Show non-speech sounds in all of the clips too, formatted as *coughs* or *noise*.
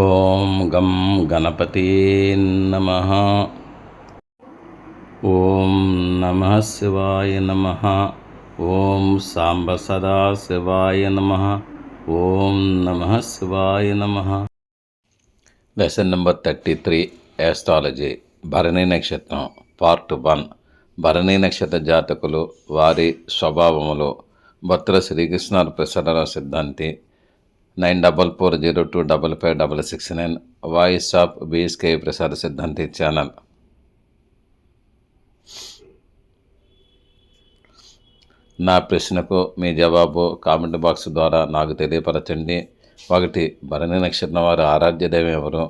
ఓం గం గణపతి నమ. ఓం నమ శివాయ నమ. ఓం సాంబ సదా శివాయ నమ. ఓం నమ శివాయ నమ. Lesson number thirty three astrology Bharani నక్షత్రం పార్ట్ వన్. భరణి నక్షత్ర జాతకులు వారి స్వభావములు భర్తల శ్రీకృష్ణ ప్రసరణ సిద్ధాంతి nine double four zero two double five double six nine voice of BSK Prasad సిద్ధాంతి ఛానల్. నా ప్రశ్నకు మీ జవాబు కామెంట్ బాక్స్ ద్వారా నాకు తెలియపరచండి. ఒకటి భరణి నక్షత్రం వారి ఆరాధ్య దైవం ఎవరు?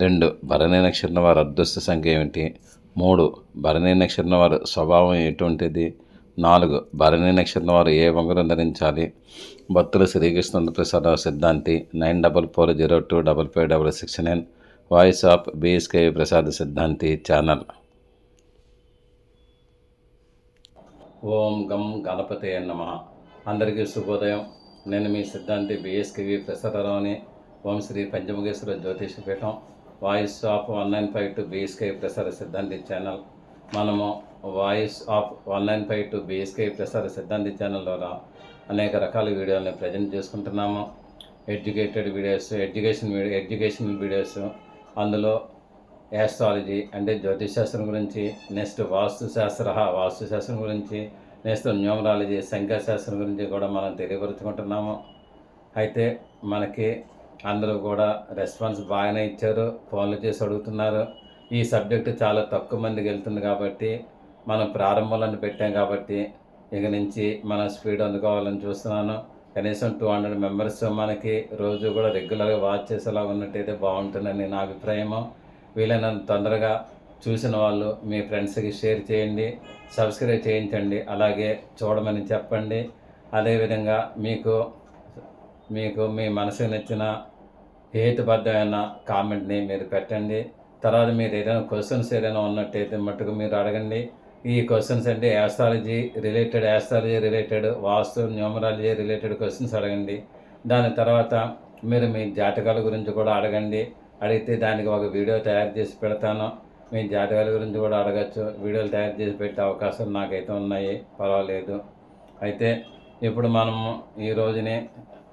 రెండు భరణి నక్షత్రం వారి అదృష్ట సంఖ్య ఏమిటి? మూడు భరణి నక్షత్రం వారి స్వభావం ఎటువంటిది? నాలుగు. భరణి నక్షత్రం వారు ఏ వంగరం ధరించాలి? భక్తులు శ్రీకృష్ణ ప్రసాద సిద్ధాంతి nine double four zero two double five double six nine. Voice of BSK Prasad సిద్ధాంతి ఛానల్. ఓం గం గణపతి నమ. అందరికీ శుభోదయం. నేను మీ సిద్ధాంతి బిఎస్కేవి ప్రసాదరావుని. ఓం శ్రీ పంచముఖేశ్వర జ్యోతిష పీఠం voice of one nine five two BSK Prasada సిద్ధాంతి ఛానల్. మనము voice of one nine five two BSK Prasada సిద్ధాంతి ఛానల్ ద్వారా అనేక రకాల వీడియోలను ప్రజెంట్ చేసుకుంటున్నాము. Educated videos education video educational videos అందులో యాస్ట్రాలజీ అంటే జ్యోతిష్ శాస్త్రం గురించి నెక్స్ట్ వాస్తు శాస్త్ర వాస్తు శాస్త్రం గురించి నెక్స్ట్ న్యూమరాలజీ సంఖ్యాశాస్త్రం గురించి కూడా మనం తెలియపరుచుకుంటున్నాము. అయితే మనకి అందరూ కూడా రెస్పాన్స్ బాగానే ఇచ్చారు ఫోన్లు చేసి అడుగుతున్నారు. ఈ సబ్జెక్టు చాలా తక్కువ మందికి వెళ్తుంది కాబట్టి మనం ప్రారంభంలో పెట్టాం కాబట్టి ఇక నుంచి మన స్పీడ్ అందుకోవాలని చూస్తున్నాను. కనీసం టూ హండ్రెడ్ మెంబర్స్ మనకి రోజు కూడా రెగ్యులర్గా వాచ్ చేసేలా ఉన్నట్టయితే బాగుంటుందని నా అభిప్రాయము. వీలైనంత తొందరగా చూసిన వాళ్ళు మీ ఫ్రెండ్స్కి షేర్ చేయండి సబ్స్క్రైబ్ చేయించండి అలాగే చూడమని చెప్పండి. అదేవిధంగా మీకు మీకు మీ మనసుకు నచ్చిన హేతుబద్ధమైన కామెంట్ని మీరు పెట్టండి. తర్వాత మీరు ఏదైనా క్వశ్చన్స్ ఏదైనా ఉన్నట్టయితే మట్టుకు మీరు అడగండి. ఈ క్వశ్చన్స్ అంటే astrology related astrology related vastu numerology related questions అడగండి. దాని తర్వాత మీరు మీ జాతకాల గురించి కూడా అడగండి. అడిగితే దానికి ఒక వీడియో తయారు చేసి పెడతాను. మీ జాతకాల గురించి కూడా అడగచ్చు. వీడియోలు తయారు చేసి పెట్టే అవకాశాలు నాకైతే ఉన్నాయి. పర్వాలేదు. అయితే ఇప్పుడు మనము ఈ రోజునే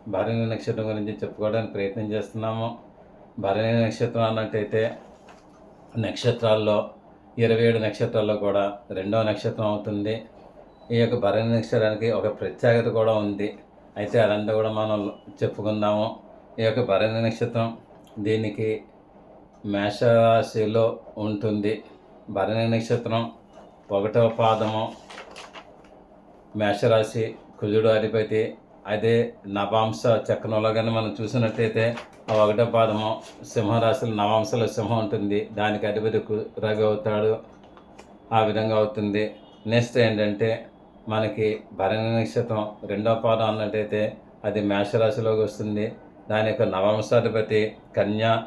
భరణి నక్షత్రం గురించి చెప్పుకోవడానికి ప్రయత్నం చేస్తున్నాము. భరణి నక్షత్రం అన్నట్టయితే నక్షత్రాల్లో ఇరవై ఏడు నక్షత్రాల్లో కూడా రెండవ నక్షత్రం అవుతుంది. ఈ యొక్క భరణి నక్షత్రానికి ఒక ప్రత్యేకత కూడా ఉంది. అయితే అదంతా కూడా మనం చెప్పుకుందాము. ఈ యొక్క భరణి నక్షత్రం దీనికి మేషరాశిలో ఉంటుంది. భరణి నక్షత్రం ఒకటవ పాదము. మేషరాశి కుజుడు అధిపతి అదే నవాంశ చక్రంలో కానీ మనం చూసినట్టయితే ఆ ఒకటో పాదము సింహరాశిలో నవాంశలో సింహం ఉంటుంది. దానికి అధిపతి కు- రవి అవుతాడు. ఆ విధంగా అవుతుంది. నెక్స్ట్ ఏంటంటే మనకి భరణి నక్షత్రం రెండో పాదం అన్నట్టయితే అది మేషరాశిలోకి వస్తుంది. దాని యొక్క నవంశాధిపతి కన్య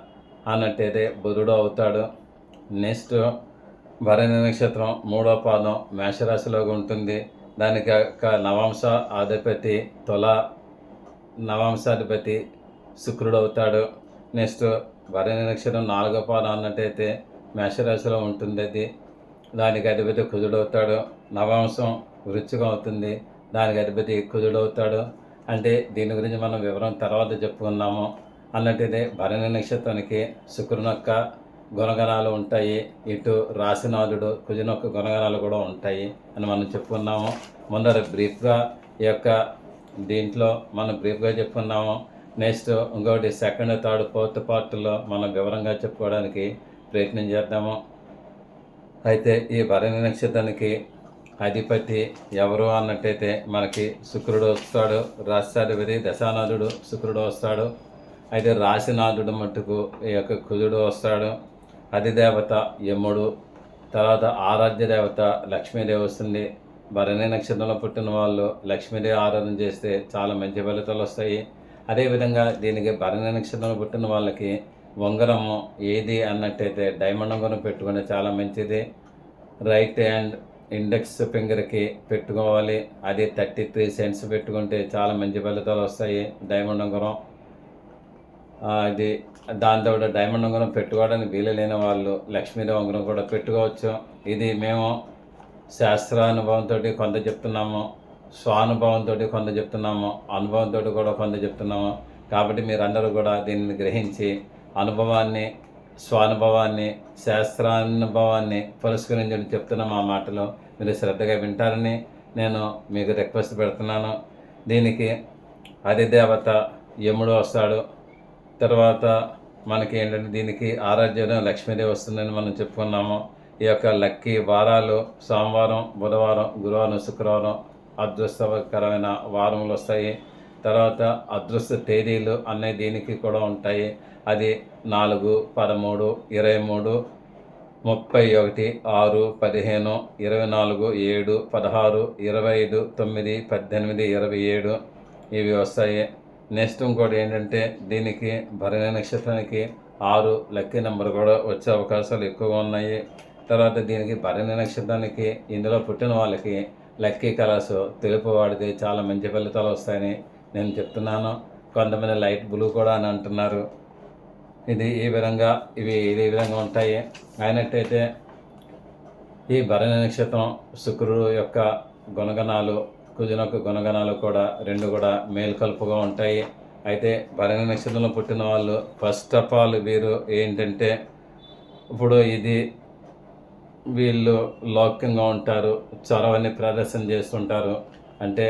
అన్నట్టయితే బుధుడు అవుతాడు. నెక్స్ట్ భరణి నక్షత్రం మూడో పాదం మేషరాశిలోకి ఉంటుంది. దానికి యొక్క నవాంశ అధిపతి తుల నవాంశాధిపతి శుక్రుడు అవుతాడు నెక్స్ట్ భరణి నక్షత్రం నాలుగో పాదం అన్నట్టయితే మేషరాశిలో ఉంటుంది అది దానికి అధిపతి కుజుడు అవుతాడు నవాంశం వృచ్చికం అవుతుంది. దానికి అధిపతి కుజుడు అవుతాడు అంటే దీని గురించి మనం వివరం తర్వాత చెప్పుకుందాము. అన్నట్టయితే భరణి నక్షత్రానికి శుక్రుని యొక్క గుణగణాలు ఉంటాయి. ఇటు రాశినాథుడు కుజుని యొక్క గుణగణాలు కూడా ఉంటాయి అని మనం చెప్పుకున్నాము. ముందర బ్రీఫ్గా ఈ యొక్క దీంట్లో మనం బ్రీఫ్గా చెప్పుకున్నాము. నెక్స్ట్ ఇంకొకటి సెకండ్ థర్డ్ ఫోర్త్ పార్ట్లో మనం వివరంగా చెప్పుకోవడానికి ప్రయత్నం చేద్దాము. అయితే ఈ భరణి నక్షత్రానికి అధిపతి ఎవరు అన్నట్టయితే మనకి శుక్రుడు వస్తాడు రాష్ట్రాధిపతి దశానాథుడు శుక్రుడు వస్తాడు. అయితే రాశినాథుడు మట్టుకు ఈ యొక్క కుజుడు వస్తాడు. అధిదేవత యముడు తర్వాత ఆరాధ్య దేవత లక్ష్మీదేవి వస్తుంది భరణి నక్షత్రంలో పుట్టిన వాళ్ళు లక్ష్మీదేవి ఆరాధన చేస్తే చాలా మంచి ఫలితాలు వస్తాయి. అదేవిధంగా దీనికి భరణి నక్షత్రంలో పుట్టిన వాళ్ళకి ఉంగరము ఏది అన్నట్టయితే డైమండ్ ఉంగరం పెట్టుకుంటే చాలా మంచిది. రైట్ హ్యాండ్ ఇండెక్స్ ఫింగర్కి పెట్టుకోవాలి. అది థర్టీ త్రీ సెంట్స్ పెట్టుకుంటే చాలా మంచి ఫలితాలు వస్తాయి. డైమండ్ ఉంగరం. ఇది దాంతో కూడా డైమండ్ ఉంగరం పెట్టుకోవడానికి వీలు లేని వాళ్ళు లక్ష్మీదేవి ఉంగరం కూడా పెట్టుకోవచ్చు. ఇది మేము శాస్త్రానుభవంతో కొంత చెప్తున్నాము స్వానుభవంతో కొంత చెప్తున్నాము అనుభవంతో కూడా కొంత చెప్తున్నాము. కాబట్టి మీరందరూ కూడా దీనిని గ్రహించి అనుభవాన్ని స్వానుభవాన్ని శాస్త్రానుభవాన్ని పురస్కరించడం చెప్తున్న మా మాటలు మీరు శ్రద్ధగా వింటారని నేను మీకు రిక్వెస్ట్ పెడుతున్నాను. దీనికి అధిదేవత యముడు వస్తాడు. తర్వాత మనకి ఏంటంటే దీనికి ఆరాధ్యం లక్ష్మీదేవి వస్తుందని మనం చెప్పుకున్నాము. ఈ యొక్క లక్కీ వారాలు సోమవారం బుధవారం గురువారం శుక్రవారం అదృష్టకరమైన వారములు వస్తాయి. తర్వాత అదృష్ట తేదీలు అనే దీనికి కూడా ఉంటాయి. అది నాలుగు పదమూడు ఇరవై మూడు ముప్పై ఒకటి ఆరు పదిహేను ఇరవై నాలుగు ఏడు పదహారు ఇరవై ఐదు తొమ్మిది పద్దెనిమిది ఇరవై ఏడు ఇవి వస్తాయి. నెక్స్ట్ ఇంకోటి ఏంటంటే దీనికి భరణి నక్షత్రానికి ఆరు లక్కీ నెంబర్ కూడా వచ్చే అవకాశాలు ఎక్కువగా ఉన్నాయి. తర్వాత దీనికి భరణి నక్షత్రానికి ఇందులో పుట్టిన వాళ్ళకి లక్కీ కలర్స్ తెలుపు వాడితే చాలా మంచి ఫలితాలు వస్తాయని నేను చెప్తున్నాను. కొంతమంది లైట్ బ్లూ కూడా అని అంటున్నారు. ఇది ఈ విధంగా ఇవి ఈ విధంగా ఉంటాయి. అయినట్టయితే ఈ భరణి నక్షత్రం శుక్రుడు యొక్క గుణగణాలు కుజున గుణగణాలు కూడా రెండు కూడా మేల్కొల్పుగా ఉంటాయి. అయితే భరణి నక్షత్రంలో పుట్టిన వాళ్ళు ఫస్ట్ ఆఫ్ ఆల్ వీరు ఏంటంటే ఇప్పుడు ఇది వీళ్ళు లౌక్యంగా ఉంటారు చొరవని ప్రదర్శన చేస్తుంటారు. అంటే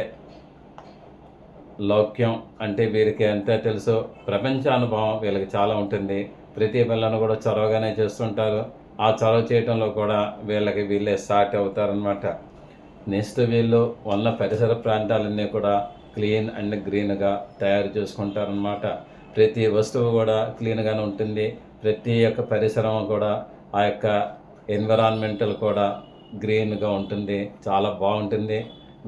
లౌక్యం అంటే వీరికి ఎంత తెలుసు ప్రపంచ అనుభవం వీళ్ళకి చాలా ఉంటుంది. ప్రతి పిల్లను కూడా చొరవగానే చేస్తుంటారు. ఆ చొరవ చేయడంలో కూడా వీళ్ళకి వీళ్ళే స్టార్ట్ అవుతారనమాట నెక్స్ట్ వీళ్ళు వల్ల పరిసర ప్రాంతాలన్నీ కూడా క్లీన్ అండ్ గ్రీన్గా తయారు చేసుకుంటారనమాట ప్రతి వస్తువు కూడా క్లీన్గానే ఉంటుంది. ప్రతి ఒక్క పరిసరం కూడా ఆ యొక్క ఎన్విరాన్మెంటల్ కూడా గ్రీన్గా ఉంటుంది. చాలా బాగుంటుంది.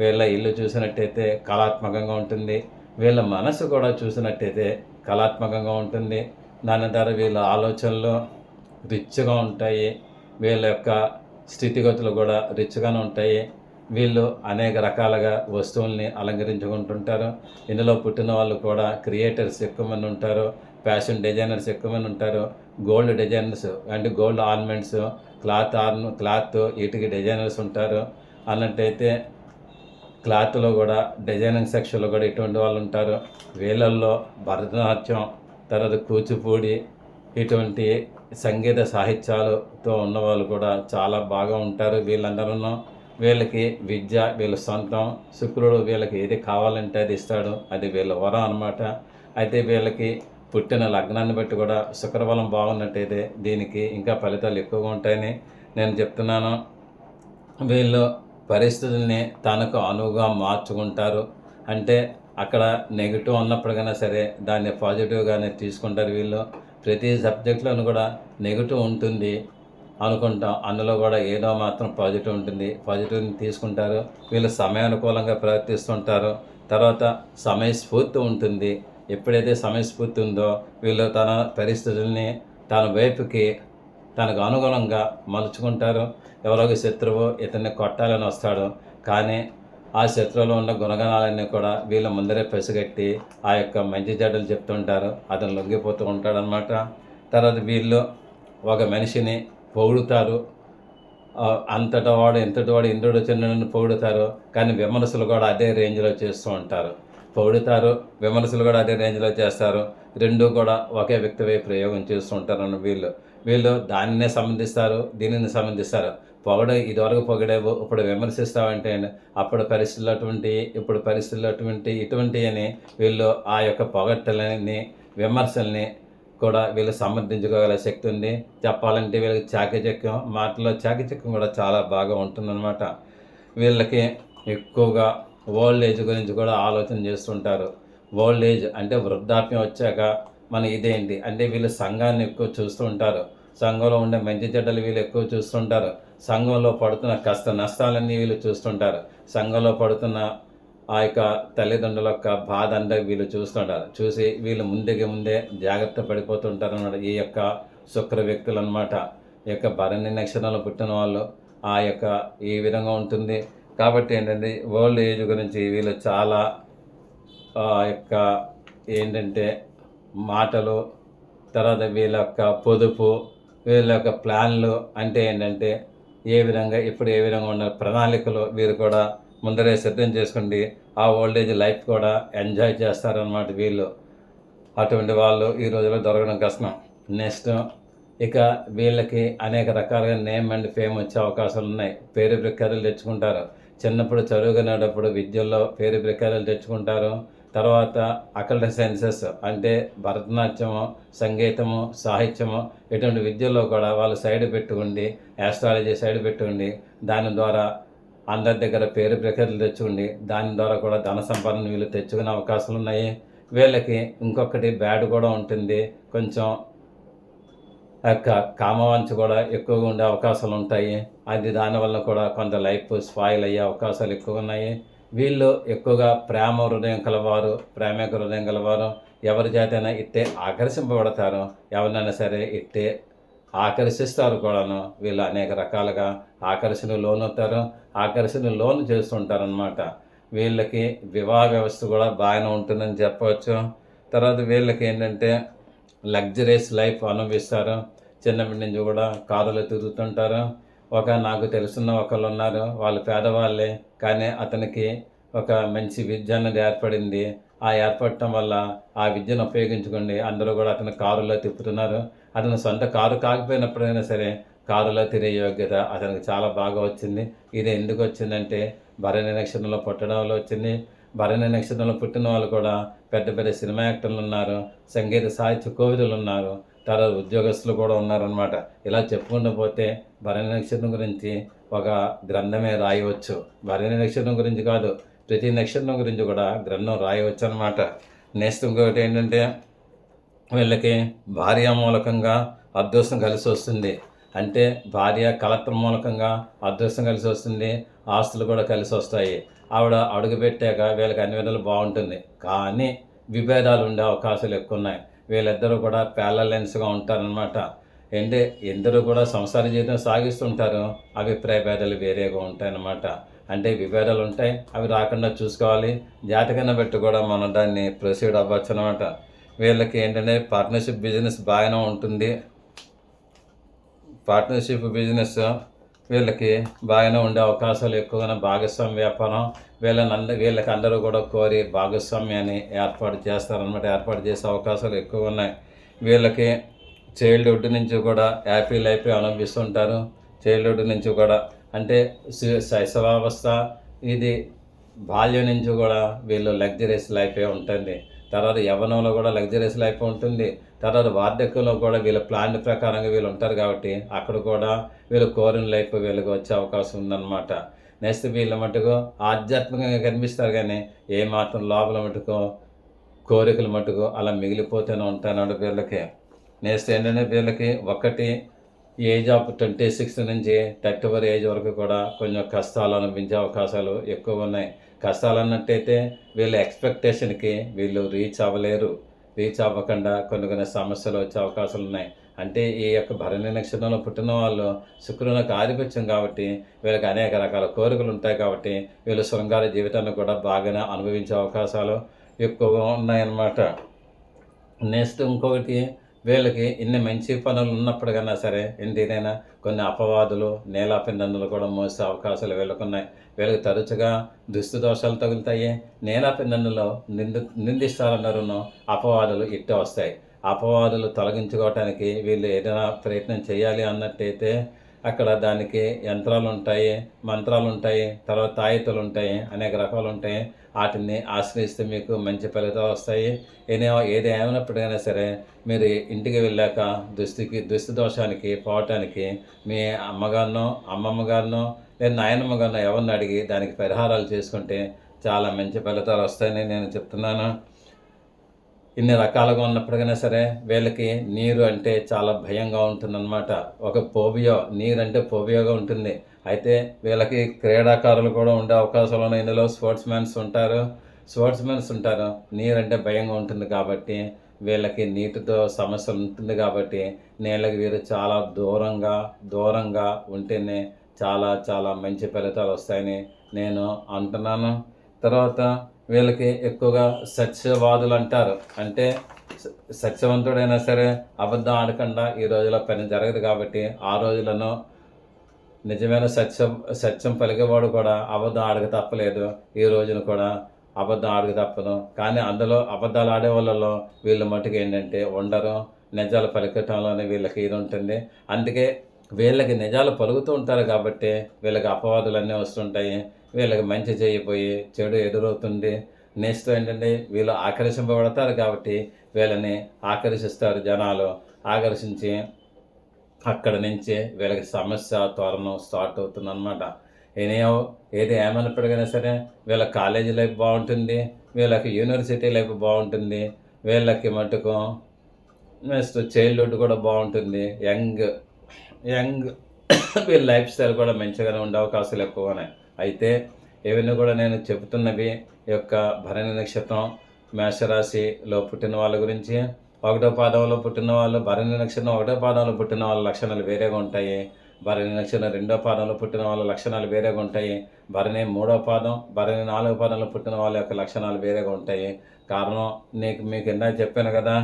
వీళ్ళ ఇల్లు చూసినట్టయితే కళాత్మకంగా ఉంటుంది. వీళ్ళ మనసు కూడా చూసినట్టయితే కళాత్మకంగా ఉంటుంది. దాని ద్వారా వీళ్ళ ఆలోచనలు రిచ్గా ఉంటాయి. వీళ్ళ యొక్క స్థితిగతులు కూడా రిచ్గానే ఉంటాయి. వీళ్ళు అనేక రకాలుగా వస్తువుల్ని అలంకరించుకుంటుంటారు. ఇందులో పుట్టిన వాళ్ళు కూడా క్రియేటర్స్ ఎక్కువ మంది ఉంటారు. ఫ్యాషన్ డిజైనర్స్ ఎక్కువ మంది ఉంటారు. గోల్డ్ డిజైనర్స్ అంటే గోల్డ్ ఆర్నమెంట్స్ క్లాత్ ఆర్న్ క్లాత్ వీటికి డిజైనర్స్ ఉంటారు. అన్నట్టయితే క్లాత్లో కూడా డిజైనింగ్ సెక్షన్లో కూడా ఇటువంటి వాళ్ళు ఉంటారు. వీళ్ళల్లో భరతనాట్యం తర్వాత కూచిపూడి ఇటువంటి సంగీత సాహిత్యాలతో ఉన్నవాళ్ళు కూడా చాలా బాగా ఉంటారు. వీళ్ళందరూ వీళ్ళకి విద్య వీళ్ళ సొంతం శుక్రుడు వీళ్ళకి ఏది కావాలంటే అది ఇస్తాడు అది వీళ్ళ వరం అనమాట అయితే వీళ్ళకి పుట్టిన లగ్నాన్ని బట్టి కూడా శుక్రబలం బాగున్నట్టయితే దీనికి ఇంకా ఫలితాలు ఎక్కువగా ఉంటాయని నేను చెప్తున్నాను. వీళ్ళు పరిస్థితుల్ని తనకు అనువుగా మార్చుకుంటారు. అంటే అక్కడ నెగిటివ్ ఉన్నప్పటికైనా సరే దాన్ని పాజిటివ్గానే తీసుకుంటారు వీళ్ళు. ప్రతి సబ్జెక్ట్లోనూ కూడా నెగిటివ్ ఉంటుంది. అనుకుంటాం. అందులో కూడా ఏదో మాత్రం పాజిటివ్ ఉంటుంది. పాజిటివ్ని తీసుకుంటారు. వీళ్ళు సమయానుకూలంగా ప్రవర్తిస్తుంటారు. తర్వాత సమయస్ఫూర్తి ఉంటుంది. ఎప్పుడైతే సమయస్ఫూర్తి ఉందో వీళ్ళు తన పరిస్థితుల్ని తన వైపుకి తనకు అనుగుణంగా మలుచుకుంటారు. ఎవరో శత్రువు ఇతన్ని కొట్టాలని వస్తాడు. కానీ ఆ శత్రువులో ఉన్న గుణగణాలన్నీ కూడా వీళ్ళ ముందరే పసిగట్టి ఆ యొక్క మంచి చెడ్డలు చెప్తుంటారు. అతను లొంగిపోతూ ఉంటాడనమాట తర్వాత వీళ్ళు ఒక మనిషిని పొగుడుతారు. అంతటి వాడు ఇంతటి వాడు ఇంద్రుడు చంద్రుడిని పొగుడుతారు కానీ విమర్శలు కూడా అదే రేంజ్లో చేస్తూ ఉంటారు. పొగుడుతారు విమర్శలు కూడా అదే రేంజ్లో చేస్తారు. రెండు కూడా ఒకే వ్యక్తివై ప్రయోగం చేస్తూ ఉంటారు వీళ్ళు. వీళ్ళు దానినే సంబంధిస్తారు దీనిని సంబంధిస్తారు. పొగడ ఇదివరకు పొగిడేవు ఇప్పుడు విమర్శిస్తామంటే అప్పుడు పరిస్థితులు అటువంటి ఇప్పుడు పరిస్థితులు అటువంటి ఇటువంటి అని వీళ్ళు ఆ యొక్క పొగట్టలని విమర్శల్ని కూడా వీళ్ళు సమర్థించుకోగల శక్తి ఉంది. చెప్పాలంటే వీళ్ళకి చాకచక్యం మాటలో చాకచక్యం కూడా చాలా బాగా ఉంటుందన్నమాట. వీళ్ళకి ఎక్కువగా ఓల్డ్ ఏజ్ గురించి కూడా ఆలోచన చేస్తుంటారు. ఓల్డ్ ఏజ్ అంటే వృద్ధాప్యం వచ్చాక మన ఇదేంటి? అంటే వీళ్ళు సంఘాన్ని ఎక్కువ చూస్తూ ఉంటారు. సంఘంలో ఉండే మంచి చెడ్డలు వీళ్ళు ఎక్కువ చూస్తుంటారు. సంఘంలో పడుతున్న కష్ట నష్టాలన్నీ వీళ్ళు చూస్తుంటారు. సంఘంలో పడుతున్న ఆ యొక్క తల్లిదండ్రుల యొక్క బాధ అంటే వీళ్ళు చూస్తుంటారు. చూసి వీళ్ళు ముందుకి ముందే జాగ్రత్త పడిపోతుంటారు అన్నమాట ఈ యొక్క శుక్ర వ్యక్తులు అనమాట ఈ యొక్క భరణి నక్షత్రంలో పుట్టిన వాళ్ళు ఆ యొక్క ఈ విధంగా ఉంటుంది. కాబట్టి ఏంటంటే ఓల్డ్ ఏజ్ గురించి వీళ్ళు చాలా ఆ యొక్క ఏంటంటే మాటలు తర్వాత వీళ్ళ యొక్క పొదుపు వీళ్ళ యొక్క ప్లాన్లు అంటే ఏంటంటే ఏ విధంగా ఇప్పుడు ఏ విధంగా ఉన్న ప్రణాళికలు వీరు కూడా ముందరే సిద్ధం చేసుకోండి ఆ ఓల్డేజ్ లైఫ్ కూడా ఎంజాయ్ చేస్తారన్నమాట వీళ్ళు. అటువంటి వాళ్ళు ఈ రోజుల్లో దొరకడం కష్టం. నెక్స్ట్ ఇక వీళ్ళకి అనేక రకాలుగా నేమ్ అండ్ ఫేమ్ వచ్చే అవకాశాలు ఉన్నాయి. పేరు ప్రఖ్యాతులు తెచ్చుకుంటారు. చిన్నప్పుడు చదువుకునేటప్పుడు విద్యల్లో పేరు ప్రఖ్యాతులు తెచ్చుకుంటారు. తర్వాత అకల్ట్ సైన్సెస్ అంటే భరతనాట్యము సంగీతము సాహిత్యము ఇటువంటి విద్యల్లో కూడా వాళ్ళు సైడ్ పెట్టుకుండి యాస్ట్రాలజీ సైడ్ పెట్టుకుండి దాని ద్వారా అందరి దగ్గర పేరు ప్రఖ్యాతులు తెచ్చుకుండి. దాని ద్వారా కూడా ధన సంపాదన వీళ్ళు తెచ్చుకునే అవకాశాలు ఉన్నాయి. వీళ్ళకి ఇంకొకటి బ్యాడ్ కూడా ఉంటుంది. కొంచెం యొక్క కామవాంఛ కూడా ఎక్కువగా ఉండే అవకాశాలు ఉంటాయి. అది దానివల్ల కూడా కొంత లైఫ్ స్పాయిల్ అయ్యే అవకాశాలు ఎక్కువ ఉన్నాయి. వీళ్ళు ఎక్కువగా ప్రేమ హృదయం కలవారు ప్రేమక హృదయం కలవారు ఎవరి చేతైనా ఇట్టే ఆకర్షింపబడతారు. ఎవరినైనా సరే ఇట్టే ఆకర్షిస్తారు కూడాను. వీళ్ళు అనేక రకాలుగా ఆకర్షణ లోనవుతారు. ఆకర్షణ లోను చేస్తుంటారనమాట వీళ్ళకి వివాహ వ్యవస్థ కూడా బాగానే ఉంటుందని చెప్పవచ్చు. తర్వాత వీళ్ళకి ఏంటంటే లగ్జరీస్ లైఫ్ అనుభవిస్తారు. చిన్నప్పటి నుంచి కూడా కారులో తిరుగుతుంటారు. ఒక నాకు తెలుసున్న ఒకళ్ళు ఉన్నారు. వాళ్ళు పేదవాళ్ళే. కానీ అతనికి ఒక మంచి విద్య అన్నది ఏర్పడింది. ఆ ఏర్పడటం వల్ల ఆ విద్యను ఉపయోగించుకోండి. అందరూ కూడా అతను కారులో తిప్పుతున్నారు. అతను సొంత కారు కాకపోయినప్పుడైనా సరే కారులో తినే యోగ్యత అతనికి చాలా బాగా వచ్చింది. ఇది ఎందుకు వచ్చిందంటే భరణి నక్షత్రంలో పుట్టడం వల్ల వచ్చింది. భరణి నక్షత్రంలో పుట్టిన వాళ్ళు కూడా పెద్ద పెద్ద సినిమా యాక్టర్లు ఉన్నారు సంగీత సాహిత్య కోవిదులు ఉన్నారు తర్వాత ఉద్యోగస్తులు కూడా ఉన్నారనమాట ఇలా చెప్పుకుంటూ పోతే భరణి నక్షత్రం గురించి ఒక గ్రంథమే రాయవచ్చు. భరణి నక్షత్రం గురించి కాదు ప్రతి నక్షత్రం గురించి కూడా గ్రంథం రాయవచ్చు అనమాట నెక్స్ట్ ఇంకొకటి ఏంటంటే వీళ్ళకి భార్య మూలకంగా అదృష్టం కలిసి వస్తుంది. అంటే భార్య కలెక్టర్ మూలకంగా అదృష్టం కలిసి వస్తుంది. ఆస్తులు కూడా కలిసి వస్తాయి. ఆవిడ అడుగు పెట్టాక వీళ్ళకి అన్ని విధాలు బాగుంటుంది. కానీ విభేదాలు ఉండే అవకాశాలు ఎక్కువ ఉన్నాయి వీళ్ళిద్దరూ కూడా ప్యాలలెన్స్గా ఉంటారనమాట అంటే ఇద్దరు కూడా సంసార జీవితం సాగిస్తుంటారు. అభిప్రాయ భేదాలు వేరేగా ఉంటాయన్నమాట. అంటే విభేదాలు ఉంటాయి. అవి రాకుండా చూసుకోవాలి. జాతకన్నా పెట్టి కూడా మనం దాన్ని ప్రొసీడ్ అవ్వచ్చు అనమాట వీళ్ళకి ఏంటంటే పార్ట్నర్షిప్ బిజినెస్ బాగానే ఉంటుంది. పార్ట్నర్షిప్ బిజినెస్ వీళ్ళకి బాగానే ఉండే అవకాశాలు ఎక్కువగా భాగస్వామ్య వ్యాపారం. వీళ్ళని అంద వీళ్ళకి అందరూ కూడా కోరి భాగస్వామ్యాన్ని ఏర్పాటు చేస్తారనమాట ఏర్పాటు చేసే అవకాశాలు ఎక్కువ ఉన్నాయి. వీళ్ళకి చైల్డ్హుడ్ నుంచి కూడా హ్యాపీ లైఫ్ అనుభవిస్తుంటారు చైల్డ్హుడ్ నుంచి కూడా అంటే శైశవావస్థ ఇది బాల్యం నుంచి కూడా వీళ్ళు లగ్జరీస్ లైఫే ఉంటుంది. తర్వాత యవ్వనంలో కూడా లగ్జరీస్ లైఫ్ ఉంటుంది. తర్వాత వార్ధక్యంలో కూడా వీళ్ళ ప్లాన్ ప్రకారంగా వీళ్ళు ఉంటారు కాబట్టి అక్కడ కూడా వీళ్ళు కోరిన లైఫ్ వీళ్ళకి వచ్చే అవకాశం ఉందన్నమాట. నెక్స్ట్ వీళ్ళ మటుకు ఆధ్యాత్మికంగా కనిపిస్తారు కానీ ఏ మాత్రం లోపల మటుకు కోరికలు మటుకు అలా మిగిలిపోతూనే ఉంటానండి వీళ్ళకి. నెక్స్ట్ ఏంటంటే వీళ్ళకి ఒకటి ఏజ్ ఆఫ్ ట్వంటీ సిక్స్ నుంచి థర్టీ వర్ ఏజ్ వరకు కూడా కొంచెం కష్టాలు అనిపించే అవకాశాలు ఎక్కువ ఉన్నాయి. కష్టాలు అన్నట్టయితే వీళ్ళ ఎక్స్పెక్టేషన్కి వీళ్ళు రీచ్ అవ్వలేరు. రీచ్ అవ్వకుండా కొన్ని కొన్ని సమస్యలు వచ్చే అవకాశాలు ఉన్నాయి. అంటే ఈ యొక్క భరణి నక్షత్రంలో పుట్టిన వాళ్ళు శుక్రునికి ఆధిపత్యం కాబట్టి వీళ్ళకి అనేక రకాల కోరికలు ఉంటాయి కాబట్టి వీళ్ళు శృంగార జీవితాన్ని కూడా బాగానే అనుభవించే అవకాశాలు ఎక్కువగా ఉన్నాయన్నమాట. నెక్స్ట్ ఇంకొకటి వీళ్ళకి ఇన్ని మంచి పనులు ఉన్నప్పుడు కన్నా సరే ఇంటినైనా కొన్ని అపవాదులు నేలాపిందన్నులు కూడా మోసే అవకాశాలు వీళ్ళకున్నాయి. వీళ్ళకి తరచుగా దుస్తు దోషాలు తగులుతాయి. నేలాపిందన్నులో నిందు నిందిస్తారన్నారును అపవాదులు ఇట్టే వస్తాయి. అపవాదులు తొలగించుకోవటానికి వీళ్ళు ఏదైనా ప్రయత్నం చేయాలి అన్నట్టయితే అక్కడ దానికి యంత్రాలు ఉంటాయి మంత్రాలు ఉంటాయి తర్వాత తాయితలు ఉంటాయి అనేక రకాలు ఉంటాయి వాటిని ఆశ్రయిస్తే మీకు మంచి ఫలితాలు వస్తాయి. ఏదే ఏది ఏమైనప్పటికైనా సరే మీరు ఇంటికి వెళ్ళాక దుస్థికి దుస్థి దోషానికి పోవటానికి మీ అమ్మగారినో అమ్మమ్మ గారినో లేదా నాయనమ్మ గారినో ఎవరిని అడిగి దానికి పరిహారాలు చేసుకుంటే చాలా మంచి ఫలితాలు వస్తాయని నేను చెప్తున్నాను. ఇన్ని రకాలుగా ఉన్నప్పటికైనా సరే వీళ్ళకి నీరు అంటే చాలా భయంగా ఉంటుందన్నమాట. ఒక పోబియో నీరు అంటే పోబియోగా ఉంటుంది. అయితే వీళ్ళకి క్రీడాకారులు కూడా ఉండే అవకాశాలు ఉన్నాయి ఇందులో స్పోర్ట్స్ మ్యాన్స్ ఉంటారు. స్పోర్ట్స్ మ్యాన్స్ ఉంటారు. నీరు అంటే భయంగా ఉంటుంది కాబట్టి వీళ్ళకి నీటితో సమస్య ఉంటుంది కాబట్టి నీళ్ళకి వీరు చాలా దూరంగా దూరంగా ఉంటేనే చాలా చాలా మంచి ఫలితాలు వస్తాయని నేను అంటున్నాను. తర్వాత వీళ్ళకి ఎక్కువగా సత్యవాదులు అంటారు. అంటే సత్యవంతుడైనా సరే అబద్ధం ఆడకుండా ఈ రోజులో పని జరగదు కాబట్టి ఆ రోజులను నిజమైన సత్యం సత్యం పలికేవాడు కూడా అబద్ధం ఆడక తప్పలేదు. ఈ రోజున కూడా అబద్ధం ఆడక తప్పదు. కానీ అందులో అబద్ధాలు ఆడే వాళ్ళలో వీళ్ళ మటుకు ఏంటంటే ఉండరు. నిజాలు పలికటంలోనే వీళ్ళకి ఇది ఉంటుంది. అందుకే వీళ్ళకి నిజాలు పలుకుతూ ఉంటారు కాబట్టి వీళ్ళకి అపవాదులన్నీ వస్తుంటాయి. వీళ్ళకి మంచి చేయబోయి చెడు ఎదురవుతుంది నెక్స్ట్ ఏంటంటే వీళ్ళు ఆకర్షింపబడతారు కాబట్టి వీళ్ళని ఆకర్షిస్తారు జనాలు. ఆకర్షించి అక్కడ నుంచి వీళ్ళకి సమస్య త్వరణం స్టార్ట్ అవుతుంది అనమాట ఏనేవో ఏది ఏమైనప్పటికైనా సరే వీళ్ళ కాలేజీ లైఫ్ బాగుంటుంది వీళ్ళకి యూనివర్సిటీ లైఫ్ బాగుంటుంది వీళ్ళకి మటుకు నెక్స్ట్ చైల్డ్హుడ్ కూడా బాగుంటుంది. యంగ్ యంగ్ *coughs* వీళ్ళ లైఫ్ స్టైల్ కూడా మంచిగానే ఉండే అవకాశాలు ఎక్కువనే. అయితే ఇవన్నీ కూడా నేను చెబుతున్నవి యొక్క భరణి నక్షత్రం మేషరాశిలో పుట్టిన వాళ్ళ గురించి ఒకటో పాదంలో పుట్టిన వాళ్ళు భరణి నక్షత్రం ఒకటో పాదంలో పుట్టిన వాళ్ళ లక్షణాలు వేరేగా ఉంటాయి. భరణి నక్షత్రం రెండో పాదంలో పుట్టిన వాళ్ళ లక్షణాలు వేరేగా ఉంటాయి. భరణి మూడో పాదం భరణి నాలుగో పాదంలో పుట్టిన వాళ్ళ యొక్క లక్షణాలు వేరేగా ఉంటాయి. కారణం నీకు మీకు ఇందాక చెప్పాను కదా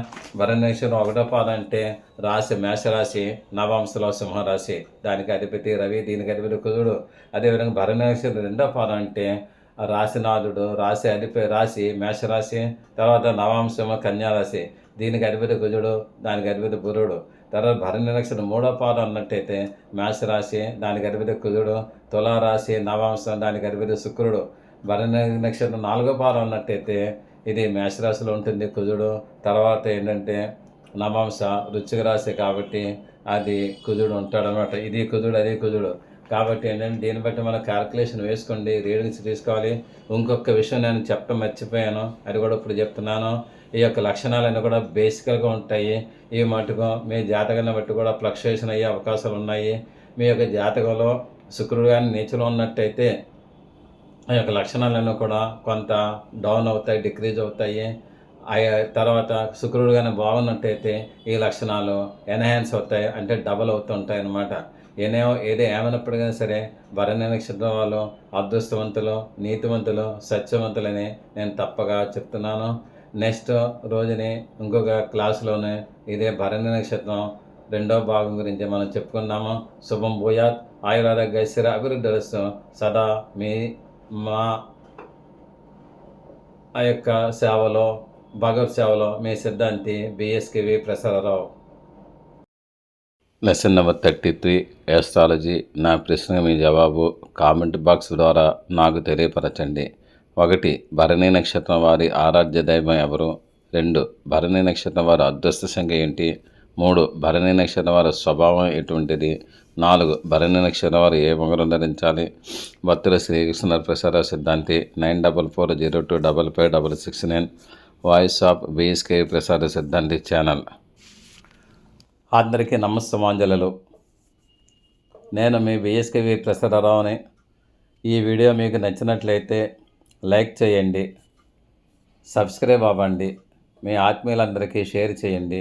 భరణేశ్వరం ఒకటో పాదం అంటే రాశి మేషరాశి నవాంశలో సింహరాశి. దానికి అధిపతి రవి దీనికి అధిపతి కుజుడు. అదేవిధంగా భరణేశ్వరుడు రెండో పాదం అంటే రాశినాథుడు రాశి అధిపతి రాశి మేషరాశి తర్వాత నవాంశం కన్యారాశి. దీనికి అధిపతి కుజుడు దానికి అధిపతి బురుడు తర్వాత భరణి నక్షత్రం మూడో పాదం అన్నట్టయితే మేషరాశి దానికి అధిపతి కుజుడు. తులారాశి నవాంశం దానికి అధిపతి శుక్రుడు. భరణి నక్షత్రం నాలుగో పాదం అన్నట్టయితే ఇది మేషరాశిలో ఉంటుంది కుజుడు. తర్వాత ఏంటంటే నమాంస రుచిక రాశి కాబట్టి అది కుజుడు ఉంటాడు అనమాట ఇది కుజుడు అది కుజుడు. కాబట్టి ఏంటంటే దీన్ని బట్టి మనం క్యాల్కులేషన్ వేసుకోండి రీడింగ్స్ తీసుకోవాలి. ఇంకొక విషయం నేను చెప్పడం మర్చిపోయాను అది కూడా ఇప్పుడు చెప్తున్నాను. ఈ యొక్క లక్షణాలన్నీ కూడా బేసికల్గా ఉంటాయి. ఈ మటుకు మీ జాతకాన్ని బట్టి కూడా ఫ్లక్చుయేషన్ అయ్యే అవకాశాలు ఉన్నాయి. మీ యొక్క జాతకంలో శుక్రుడు కానీ నీచలో ఉన్నట్టయితే ఆ యొక్క లక్షణాలన్నీ కూడా కొంత డౌన్ అవుతాయి డిక్రీజ్ అవుతాయి. ఆ తర్వాత శుక్రుడు కానీ బాగున్నట్టయితే ఈ లక్షణాలు ఎన్హాన్స్ అవుతాయి అంటే డబల్ అవుతుంటాయి అన్నమాట. ఏనే ఏదో ఏమైనప్పటికైనా సరే భరణి నక్షత్రం వాళ్ళు అదృష్టవంతులు నీతివంతులు సత్యవంతులని నేను తప్పగా చెప్తున్నాను. నెక్స్ట్ రోజుని ఇంకొక క్లాస్లోనే ఇదే భరణి నక్షత్రం రెండో భాగం గురించి మనం చెప్పుకున్నాము శుభం భూయాత్. ఆయురారోగ్య స్థిర అభివృద్ధి సదా మీ మా ఆ యొక్క సేవలో భగవత్ సేవలో మీ సిద్ధాంతి BSKV Prasadarao. Lesson number thirty three astrology నా ప్రశ్న మీ జవాబు కామెంట్ బాక్స్ ద్వారా నాకు తెలియపరచండి. ఒకటి భరణి నక్షత్రం వారి ఆరాధ్య దైవం ఎవరు? రెండు భరణి నక్షత్రం వారి అదృష్ట సంఖ్య ఏంటి? మూడు భరణి నక్షత్రం వారి స్వభావం ఎటువంటిది? నాలుగు. భరణి నక్షత్రం వారు ఏ మొగరం ధరించాలి? భక్తుల శ్రీకృష్ణ ప్రసాద సిద్ధాంతి nine double four zero two double five double six nine. Voice of BSK Prasada సిద్ధాంతి ఛానల్. అందరికీ నమస్తమాంజలు నేను మీ బిఎస్కేవి ప్రసాదరావుని. ఈ వీడియో మీకు నచ్చినట్లయితే లైక్ చేయండి సబ్స్క్రైబ్ అవ్వండి మీ ఆత్మీయులందరికీ షేర్ చేయండి.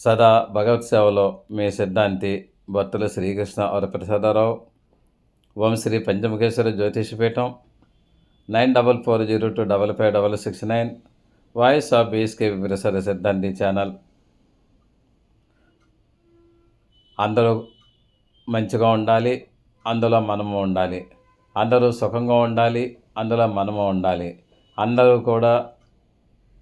సదా భగవత్ సేవలో మీ సిద్ధాంతి భక్తుల శ్రీకృష్ణ వరప్రసాదరావు ఓం Sri Panchamukheshwara జ్యోతిషపీఠం nine double four zero two double five double six nine voice of BSK Prasada సిద్ధాంతి ఛానల్. అందరూ మంచిగా ఉండాలి అందులో మనము ఉండాలి. అందరూ సుఖంగా ఉండాలి అందులో మనము ఉండాలి. అందరూ కూడా